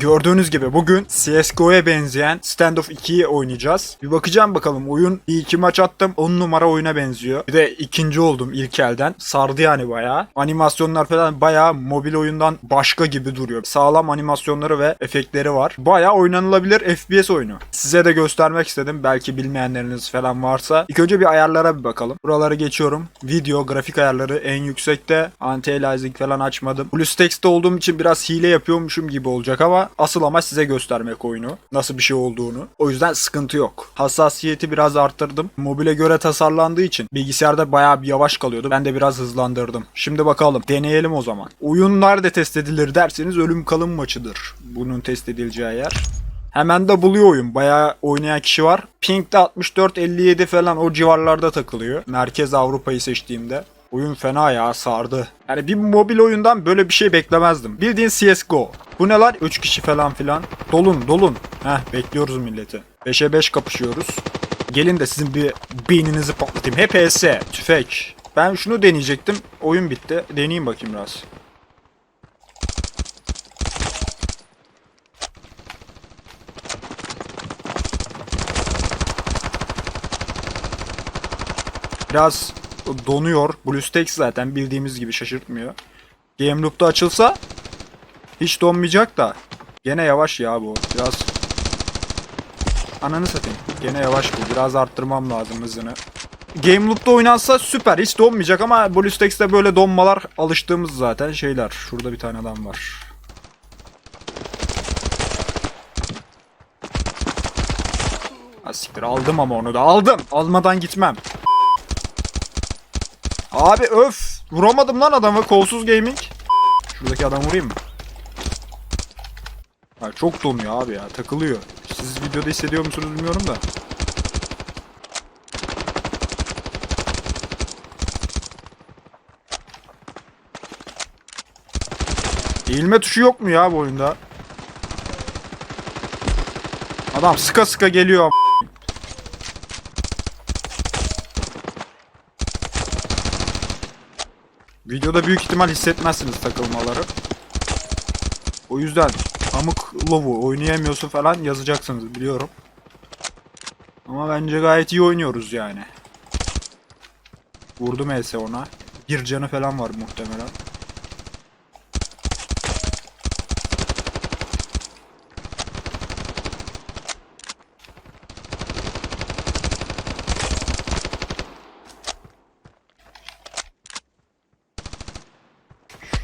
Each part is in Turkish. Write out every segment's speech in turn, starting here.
Gördüğünüz gibi bugün CSGO'ya benzeyen Standoff 2'yi oynayacağız. Bir bakacağım bakalım. Oyun bir iki maç attım. 10 numara oyuna benziyor. Bir de ikinci oldum ilk elden. Sardı yani bayağı. Animasyonlar falan bayağı mobil oyundan başka gibi duruyor. Sağlam animasyonları ve efektleri var. Bayağı oynanılabilir FPS oyunu. Size de göstermek istedim. Belki bilmeyenleriniz falan varsa. İlk önce bir ayarlara bir bakalım. Buraları geçiyorum. Video, grafik ayarları en yüksekte. Anti-aliasing falan açmadım. BlueStacks'te olduğum için biraz hile yapıyormuşum gibi olacak ama asıl amaç size göstermek oyunu. Nasıl bir şey olduğunu. O yüzden sıkıntı yok. Hassasiyeti biraz arttırdım. Mobile göre tasarlandığı için bilgisayarda bayağı bir yavaş kalıyordu. Ben de biraz hızlandırdım. Şimdi bakalım. Deneyelim o zaman. Oyun nerede test edilir derseniz ölüm kalım maçıdır. Bunun test edileceği yer. Hemen de buluyor oyun. Bayağı oynayan kişi var. Ping'de 64-57 falan o civarlarda takılıyor. Merkez Avrupa'yı seçtiğimde. Oyun fena ya sardı. Yani bir mobil oyundan böyle bir şey beklemezdim. Bildiğin CSGO. Bu ne lan? 3 kişi falan filan. Dolun dolun. Heh bekliyoruz milleti. 5'e 5 kapışıyoruz. Gelin de sizin bir beyninizi patlatayım. Hep HS. Tüfek. Ben şunu deneyecektim. Oyun bitti. Deneyeyim bakayım biraz. Biraz donuyor. BlueStacks zaten bildiğimiz gibi şaşırtmıyor. Game Loop'ta açılsa hiç donmayacak da. Gene yavaş ya bu. Biraz Ananı satayım. Gene yavaş bu. Biraz arttırmam lazım hızını. Game Loop'ta oynansa süper. Hiç donmayacak ama BlueStacks'te böyle donmalar alıştığımız zaten şeyler. Şurada bir tane adam var. Siktir aldım ama onu da aldım. Almadan gitmem. Abi öf. Vuramadım lan adamı. Kolsuz gaming. Şuradaki adamı vurayım mı? Ha, çok donuyor abi ya. Takılıyor. Siz videoda hissediyor musunuz bilmiyorum da. Eğilme tuşu yok mu ya bu oyunda? Adam sıka sıka geliyor Videoda büyük ihtimal hissetmezsiniz takılmaları. O yüzden amık lovu oynayamıyorsun falan yazacaksınız biliyorum. Ama bence gayet iyi oynuyoruz yani. Vurdum else ona. Bir canı falan var muhtemelen.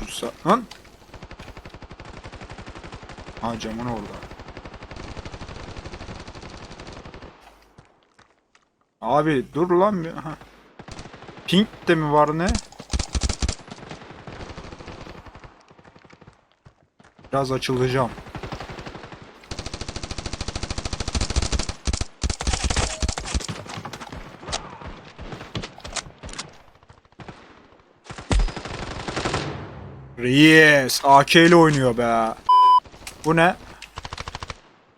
Şu sa... Lan! Ha camın orada. Abi dur lan bir. Pink de mi var ne? Biraz açılacağım. Reis AK ile oynuyor be. Bu ne?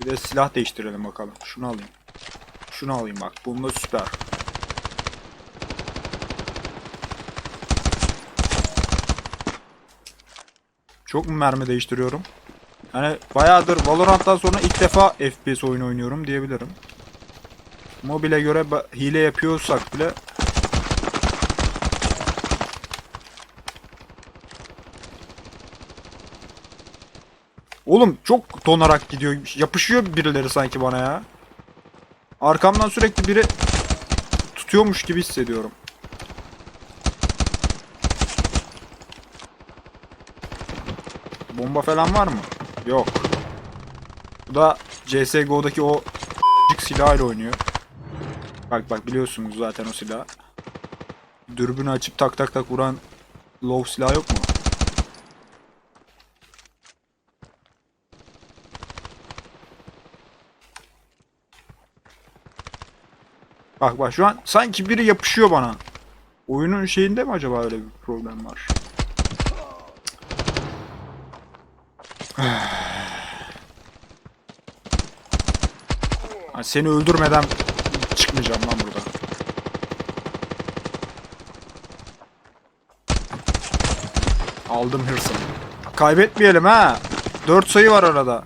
Bir de silah değiştirelim bakalım. Şunu alayım. Şunu alayım bak. Bunda süper. Çok mu mermi değiştiriyorum? Yani bayağıdır Valorant'tan sonra ilk defa FPS oyunu oynuyorum diyebilirim. Mobile göre hile yapıyorsak bile Oğlum çok donarak gidiyor. Yapışıyor birileri sanki bana ya. Arkamdan sürekli biri tutuyormuş gibi hissediyorum. Bomba falan var mı? Yok. Bu da CSGO'daki o silahıyla oynuyor. Bak bak biliyorsunuz zaten o silah. Dürbünü açıp tak tak tak vuran low silah yok mu? Bak bak şu an sanki biri yapışıyor bana. Oyunun şeyinde mi acaba öyle bir problem var? Seni öldürmeden çıkmayacağım lan burada. Aldım hırsımı. Kaybetmeyelim ha. 4 sayı var arada.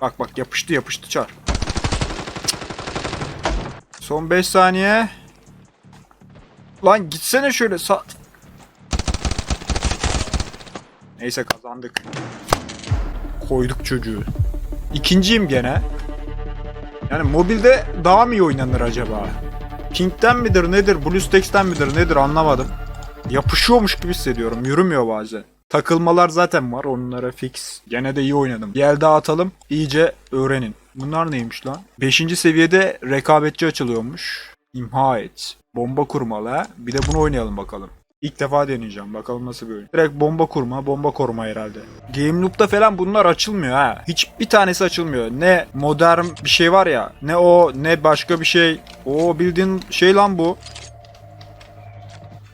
Bak bak yapıştı yapıştı çar. Son 5 saniye. Lan gitsene şöyle sa... Neyse kazandık. Koyduk çocuğu. İkinciyim gene. Yani mobilde daha mı iyi oynanır acaba? Ping'den midir nedir, BlueStacks'ten midir nedir anlamadım. Yapışıyormuş gibi hissediyorum. Yürümüyor bazen. Takılmalar zaten var. Onlara fix. Gene de iyi oynadım. Bir el daha atalım. iyice öğrenin. Bunlar neymiş lan? 5. seviyede rekabetçi açılıyormuş. İmha et. Bomba kurmalı. Bir de bunu oynayalım bakalım. İlk defa deneyeceğim. Bakalım nasıl bir oyun. Direkt bomba kurma, bomba koruma herhalde. Game Loop'ta falan bunlar açılmıyor ha. Hiçbir tanesi açılmıyor. Ne modern bir şey var ya. Ne o, ne başka bir şey. O bildiğin şey lan bu.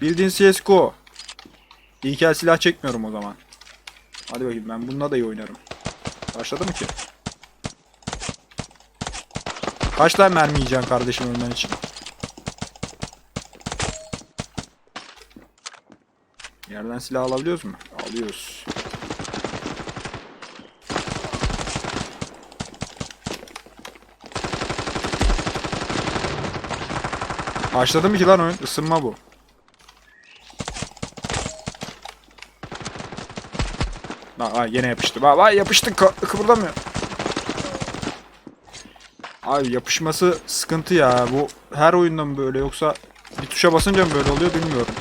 Bildiğin CSGO. İlk el silah çekmiyorum o zaman. Hadi bakayım ben bununla da iyi oynarım. Başladı mı ki? Kaç tane mermi yiyeceksin kardeşim ölmen için? Yerden silah alabiliyoruz mu? Alıyoruz. Başladı mı ki lan oyun? Isınma bu. Aa, yine yapıştı. Bak yapıştı Kı- kıpırdamıyor. Abi yapışması sıkıntı ya. Bu her oyunda mı böyle yoksa bir tuşa basınca mı böyle oluyor bilmiyorum.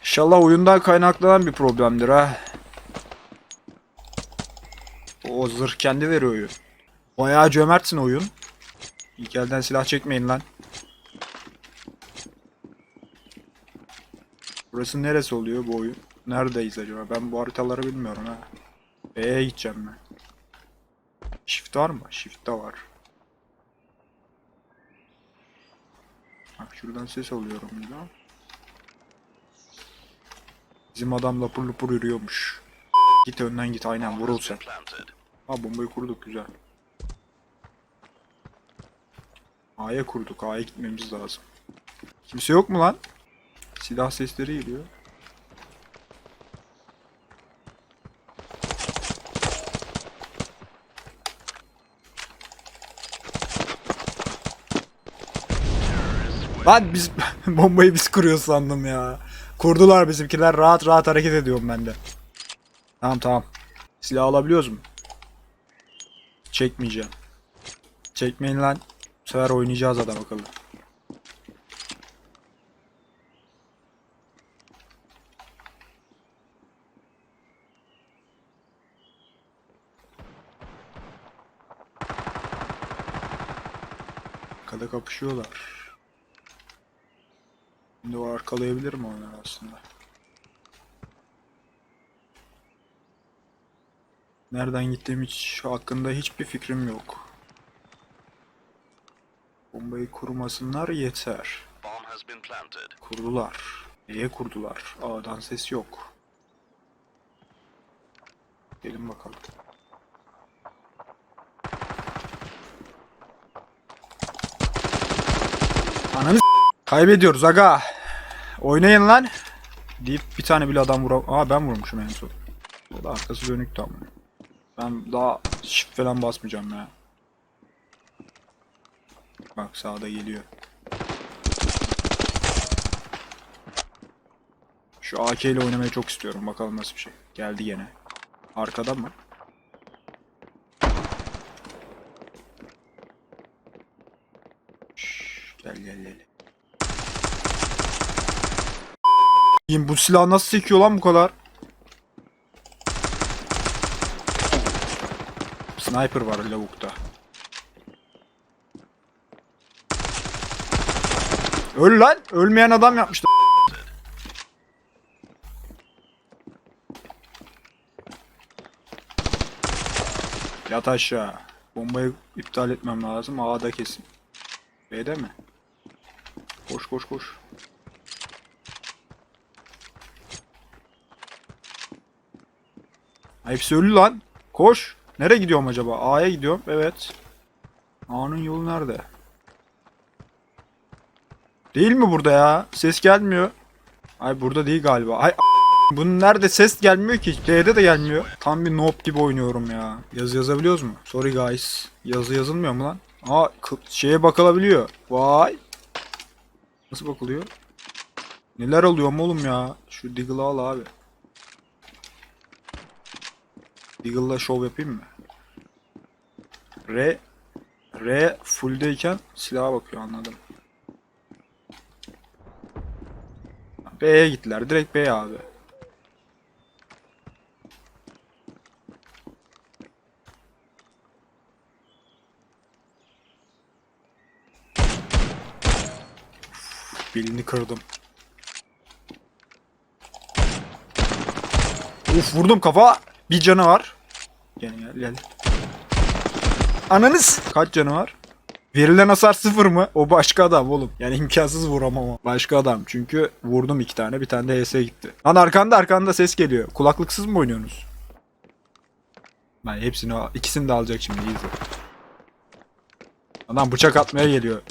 İnşallah oyundan kaynaklanan bir problemdir ha. O zırh kendi veriyor oyun. Bayağı cömertsin oyun. İlk elden silah çekmeyin lan. Burası neresi oluyor bu oyun? Neredeyiz acaba? Ben bu haritaları bilmiyorum ha. B'ye gideceğim ben. Shift var mı? Shift de var. Bak şuradan ses alıyorum bir daha. Bizim adam lapur lupur yürüyormuş. Git önden git aynen vurul sen. Ha bombayı kurduk güzel. A'ya kurduk. A'ya gitmemiz lazım. Kimse yok mu lan? Silah sesleri geliyor. Lan biz bombayı biz kuruyoruz sandım ya. Kurdular bizimkiler rahat rahat hareket ediyorum ben de. Tamam tamam. Silah alabiliyoruz mu? Çekmeyeceğim. Çekmeyin lan. Bu sefer oynayacağız adam akıllı. Arkada kapışıyorlar. Şimdi o arkalayabilirim onları aslında. Nereden gittiğim hiç hakkında hiçbir fikrim yok. Bombayı kurmasınlar yeter. Kurdular. Neye kurdular? A'dan ses yok. Gelin bakalım. Ananı Kaybediyoruz aga. Oynayın lan. Deyip bir tane bile adam vuram... Aa ben vurmuşum en son. O da arkası dönüktü ama. Ben daha shift falan basmayacağım ya. Bak sağda geliyor. Şu AK ile oynamayı çok istiyorum. Bakalım nasıl bir şey. Geldi yine. Arkada mı? Şşş, gel gel gel. Bu silah nasıl sekiyor lan bu kadar? Sniper var lavukta. Öl lan. Ölmeyen adam yapmıştı. Yat aşağı. Bombayı iptal etmem lazım. A'da kesin. B'de mi? Koş koş koş. Hepsi ölü lan. Koş. Nereye gidiyorum acaba? A'ya gidiyorum. Evet. A'nın yolu nerede? Değil mi burada ya? Ses gelmiyor. Ay burada değil galiba. Ay Bunun nerede ses gelmiyor ki? D'de de gelmiyor. Tam bir noob gibi oynuyorum ya. Yazı yazabiliyoruz mu? Sorry guys. Yazı yazılmıyor mu lan? Aa şeye bakılabiliyor. Vay. Nasıl bakılıyor? Neler oluyor mu oğlum ya? Şu Deagle'ı al abi. Deagle'la şov yapayım mı? R R fulldeyken silaha bakıyor anladım. B'ye gittiler. Direkt B'ye abi. Belini kırdım. Uf vurdum kafa. Bir canı var. Gel gel gel. Ananız. Kaç canı var? Verilen hasar sıfır mı? O başka adam oğlum. Yani imkansız vuramam o. Başka adam. Çünkü vurdum iki tane. Bir tane de HS gitti. Lan arkanda arkanda ses geliyor. Kulaklıksız mı oynuyorsunuz? Ben hepsini ikisini de alacak şimdi. izle. Adam bıçak atmaya geliyor.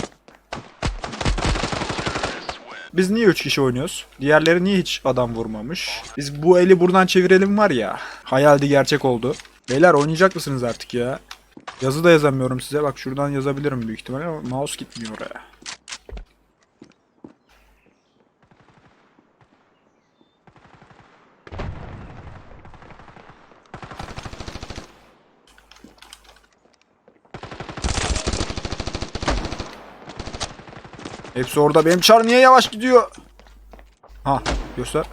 Biz niye 3 kişi oynuyoruz? Diğerleri niye hiç adam vurmamış? Biz bu eli buradan çevirelim var ya. Hayaldi gerçek oldu. Beyler oynayacak mısınız artık ya? Yazı da yazamıyorum size. Bak şuradan yazabilirim büyük ihtimalle ama mouse gitmiyor oraya. Hepsi orada. Benim çar niye yavaş gidiyor? Ha göster.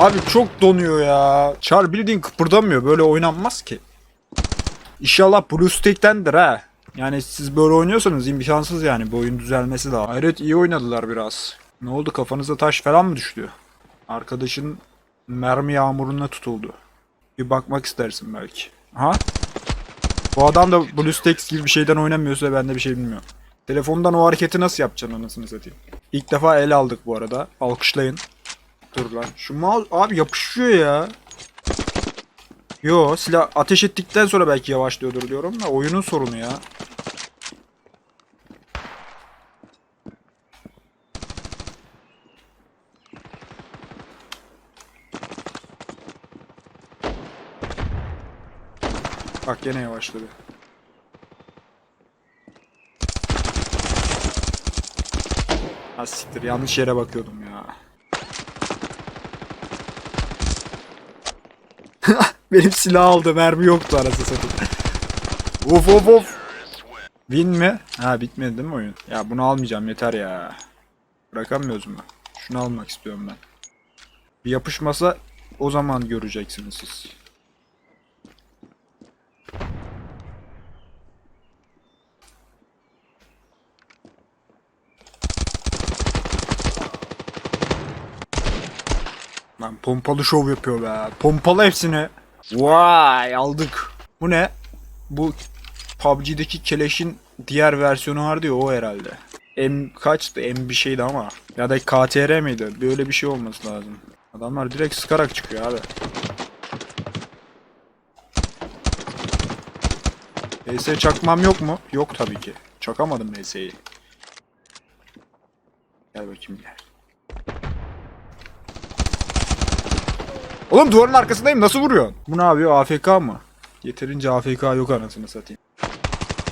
Abi çok donuyor ya. Char bildiğin kıpırdamıyor. Böyle oynanmaz ki. İnşallah BlueStack'tendir ha. Yani siz böyle oynuyorsanız imkansız yani bu oyun düzelmesi daha. Hayret iyi oynadılar biraz. Ne oldu kafanıza taş falan mı düştü? Arkadaşın mermi yağmuruna tutuldu. Bir bakmak istersin belki. Ha? Bu adam da BlueStacks gibi bir şeyden oynamıyorsa ben de bir şey bilmiyorum. Telefondan o hareketi nasıl yapacaksın anasını satayım. İlk defa ele aldık bu arada. Alkışlayın. Dur lan. Şu mouse abi yapışıyor ya. Yo silah ateş ettikten sonra belki yavaşlıyordur diyorum da oyunun sorunu ya. Bak gene yavaşladı. Ha siktir yanlış yere bakıyordum ya. Benim silah aldı mermi yoktu arası satayım. of of of. Win mi? Ha bitmedi değil mi oyun? Ya bunu almayacağım yeter ya. Bırakamıyoruz mu? Şunu almak istiyorum ben. Bir yapışmasa o zaman göreceksiniz siz. Lan pompalı şov yapıyor be. Pompalı hepsini. Vay aldık. Bu ne? Bu PUBG'deki Keleş'in diğer versiyonu vardı ya o herhalde. M kaçtı? M bir şeydi ama. Ya da KTR miydi? Böyle bir şey olması lazım. Adamlar direkt sıkarak çıkıyor abi. HS çakmam yok mu? Yok tabii ki. Çakamadım HS'yi. Gel bakayım gel. Oğlum duvarın arkasındayım nasıl vuruyorsun? Bu ne yapıyor AFK mı? Yeterince AFK yok anasını satayım.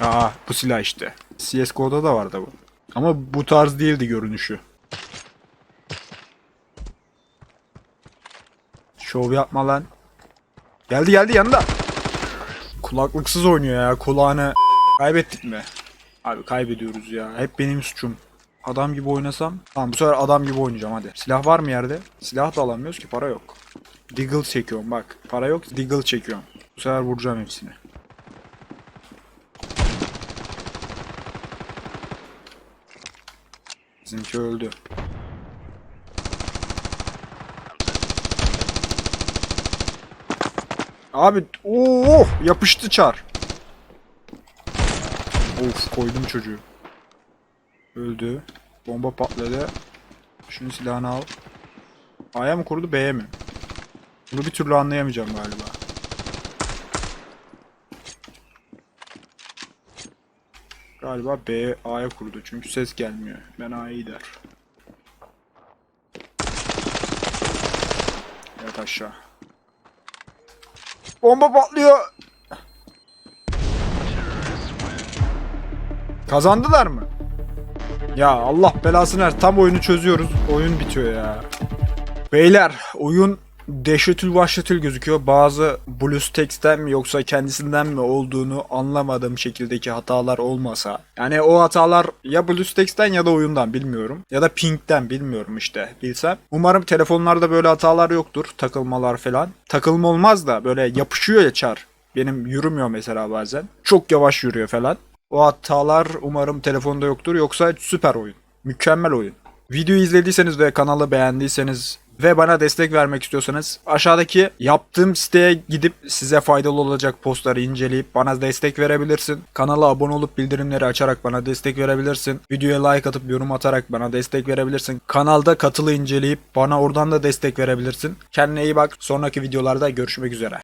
Aa bu silah işte. CSGO'da da vardı bu. Ama bu tarz değildi görünüşü. Şov yapma lan. Geldi geldi yanında. Kulaklıksız oynuyor ya kulağını. Kaybettik mi? Abi kaybediyoruz ya. Hep benim suçum. Adam gibi oynasam. Tamam bu sefer adam gibi oynayacağım hadi. Silah var mı yerde? Silah da alamıyoruz ki para yok. Deagle çekiyorum bak. Para yok Deagle çekiyorum. Bu sefer vuracağım hepsini. Bizimki öldü. Abi ooo yapıştı çar. Of koydum çocuğu. Öldü. Bomba patladı. Şunu silahını al. A'ya mı kurdu B'ye mi? Bunu bir türlü anlayamayacağım galiba. Galiba B A'ya kurdu çünkü ses gelmiyor. Ben A'yı der. Evet aşağı. Bomba patlıyor. Kazandılar mı? Ya Allah belasını ver. Tam oyunu çözüyoruz. Oyun bitiyor ya. Beyler oyun dehşetül vahşetül gözüküyor. Bazı BlueStacks'ten mi yoksa kendisinden mi olduğunu anlamadığım şekildeki hatalar olmasa. Yani o hatalar ya BlueStacks'ten ya da oyundan bilmiyorum. Ya da Pink'ten bilmiyorum işte bilsem. Umarım telefonlarda böyle hatalar yoktur. Takılmalar falan. Takılma olmaz da böyle yapışıyor ya çar. Benim yürümüyor mesela bazen. Çok yavaş yürüyor falan. O hatalar umarım telefonda yoktur. Yoksa süper oyun. Mükemmel oyun. Videoyu izlediyseniz ve kanalı beğendiyseniz ve bana destek vermek istiyorsanız aşağıdaki yaptığım siteye gidip size faydalı olacak postları inceleyip bana destek verebilirsin. Kanala abone olup bildirimleri açarak bana destek verebilirsin. Videoya like atıp yorum atarak bana destek verebilirsin. Kanalda katılı inceleyip bana oradan da destek verebilirsin. Kendine iyi bak. Sonraki videolarda görüşmek üzere.